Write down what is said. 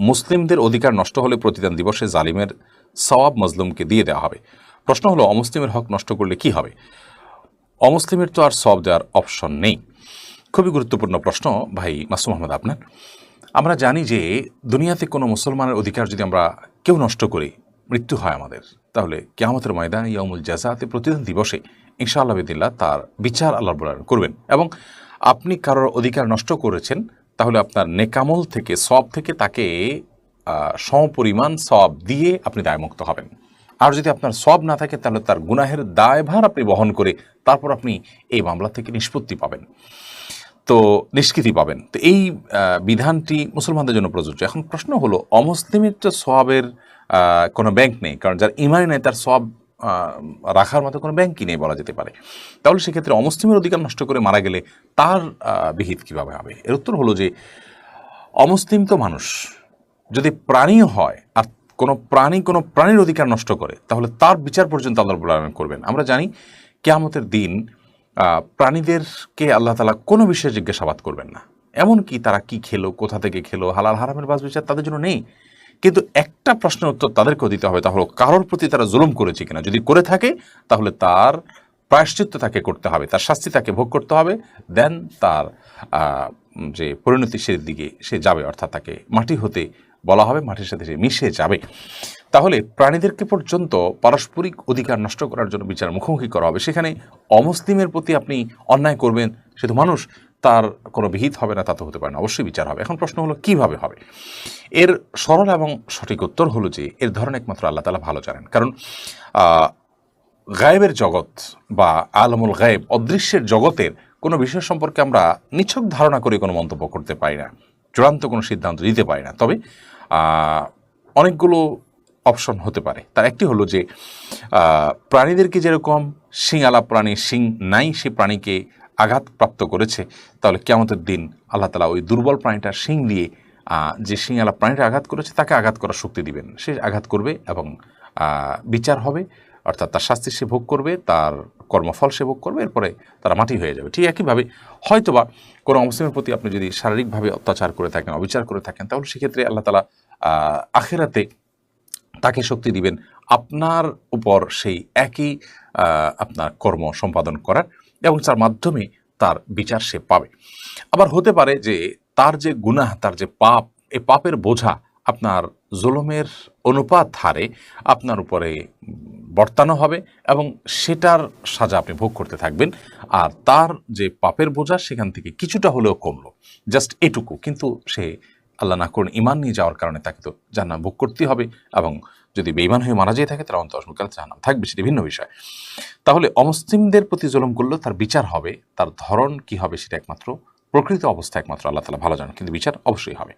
মুসলিমদের অধিকার নষ্ট হলে প্রতিদান দিবসে জালিমের সওয়াব মজলুমকে দিয়ে দেওয়া হবে। প্রশ্ন হলো, অমুসলিমের হক নষ্ট করলে কি হবে? অমুসলিমের তো আর সব দেওয়ার অপশন নেই। খুবই গুরুত্বপূর্ণ প্রশ্ন, ভাই মাসুম আহমদ, আপনার? আমরা জানি যে দুনিয়াতে কোনো মুসলমানের অধিকার যদি আমরা কেউ নষ্ট করি, মৃত্যু হয় আমাদের, তাহলে কেয়ামতের ময়দান ইয়ামুল জাজাতে প্রতিদিন দিবসে ইনশাআল্লাহ বিদিল্লা তার বিচার আল্লাহ করবেন। এবং আপনি কারোর অধিকার নষ্ট করেছেন তাহলে আপনার নেকামল থেকে, সব থেকে তাকে সমপরিমাণ সব দিয়ে আপনি দায়মুক্ত হবেন। আর যদি আপনার সব না থাকে, তাহলে তার গুনাহের দায়ভার আপনি বহন করে তারপর আপনি এই মামলা থেকে নিষ্পত্তি পাবেন। তো নিষ্কৃতি পাবেন। তো এই বিধানটি মুসলমানদের জন্য প্রযোজ্য। এখন প্রশ্ন হলো, অমুসলিমের তো সবের কোনো ব্যাংক নেই। কারণ যার ইমানি নেই, তার সব রাখার মতো কোনো ব্যাংকই নেই বলা যেতে পারে। তাহলে সেক্ষেত্রে অমুসলিমের অধিকার নষ্ট করে মারা গেলে তার বিহিত কীভাবে হবে? এর উত্তর হলো যে, অমুসলিম তো মানুষ। যদি প্রাণীও হয় আর কোনো প্রাণী কোনো প্রাণীর অধিকার নষ্ট করে, তাহলে তার বিচার পর্যন্ত আল্লাহ রব্বুল আলামিন করবেন। আমরা জানি কেয়ামতের দিন প্রাণীদেরকে আল্লাহ তালা কোনো বিষয়ে জিজ্ঞাসাবাদ করবেন না। এমনকি তারা কি খেলো, কোথা থেকে খেলো, হালাল হারামের বাস বিচার তাদের জন্য নেই। কিন্তু একটা প্রশ্নের উত্তর তাদেরকেও দিতে হবে তাহলে কারোর প্রতি তারা জুলুম করেছে কিনা। যদি করে থাকে, তাহলে তার প্রায়শ্চিত্ত তাকে করতে হবে, তার শাস্তি তাকে ভোগ করতে হবে, দেন তার যে পরিণতি সে দিকে, সে যাবে, অর্থাৎ তাকে মাটি হতে বলা হবে, মাটির সাথে সে মিশে যাবে। তাহলে প্রাণীদেরকে পর্যন্ত পারস্পরিক অধিকার নষ্ট করার জন্য বিচার মুখোমুখি করা হবে। সেখানে অমুসলিমের প্রতি আপনি অন্যায় করবেন, সে মানুষ তার কোনো বিহিত হবে না, তা তো হতে পারে না। অবশ্যই বিচার হবে। এখন প্রশ্ন হলো, কীভাবে হবে? এর সরল এবং সঠিক উত্তর হলো যে, এর ধরন একমাত্র আল্লাহ তালা ভালো জানেন। কারণ গায়েবের জগৎ বা আলমুল গায়েব, অদৃশ্যের জগতের কোনো বিষয় সম্পর্কে আমরা নিছক ধারণা করে কোনো মন্তব্য করতে পারি না, চূড়ান্ত কোনো সিদ্ধান্ত দিতে পারি না। তবে অনেকগুলো অপশন হতে পারে। তার একটি হলো যে প্রাণীদেরকে যেরকম শিঙালা প্রাণী, শিং নাই সে প্রাণীকে আঘাতপ্রাপ্ত করেছে, তাহলে কেমতের দিন আল্লাহ তালা ওই দুর্বল প্রাণীটার শিং দিয়ে যে শিঙালা প্রাণীটা আঘাত করেছে তাকে আঘাত করার শক্তি দিবেন। সে আঘাত করবে এবং বিচার হবে, অর্থাৎ তার শাস্তি সে ভোগ করবে, তার কর্মফল সে ভোগ করবে, এরপরে তারা মাটি হয়ে যাবে। ঠিক একইভাবে হয়তোবা কোনো অমুসলিমের প্রতি আপনি যদি শারীরিকভাবে অত্যাচার করে থাকেন, অবিচার করে থাকেন, তাহলে সেক্ষেত্রে আল্লাহ তালা আখেরাতে তাকে শক্তি দিবেন। আপনার উপর সেই একই আপনার কর্ম সম্পাদন করার এবং তার মাধ্যমে তার বিচার সে পাবে। আবার হতে পারে যে তার যে গুনাহ, তার যে পাপ, এ পাপের বোঝা আপনার জুলুমের অনুপাত হারে আপনার উপরে বর্তানো হবে এবং সেটার সাজা আপনি ভোগ করতে থাকবেন। আর তার যে পাপের বোঝা সেখান থেকে কিছুটা হলেও কমলো। জাস্ট এটুকু। কিন্তু সে আল্লাহ না করুন ইমান নিয়ে যাওয়ার কারণে তাকে তো জাহান্নাম ভোগ করতেই হবে এবং যদি বেইমান হয়ে মারা যেয়ে থাকে তার অন্তর্কাল জাহান্নাম থাকবে, সেটি ভিন্ন বিষয়। তাহলে অমুসলিমদের প্রতি জলম করলেও তার বিচার হবে, তার ধরন কি হবে, সেটা একমাত্র প্রকৃত অবস্থা একমাত্র আল্লাহ তালা ভালো জানেন, কিন্তু বিচার অবশ্যই হবে।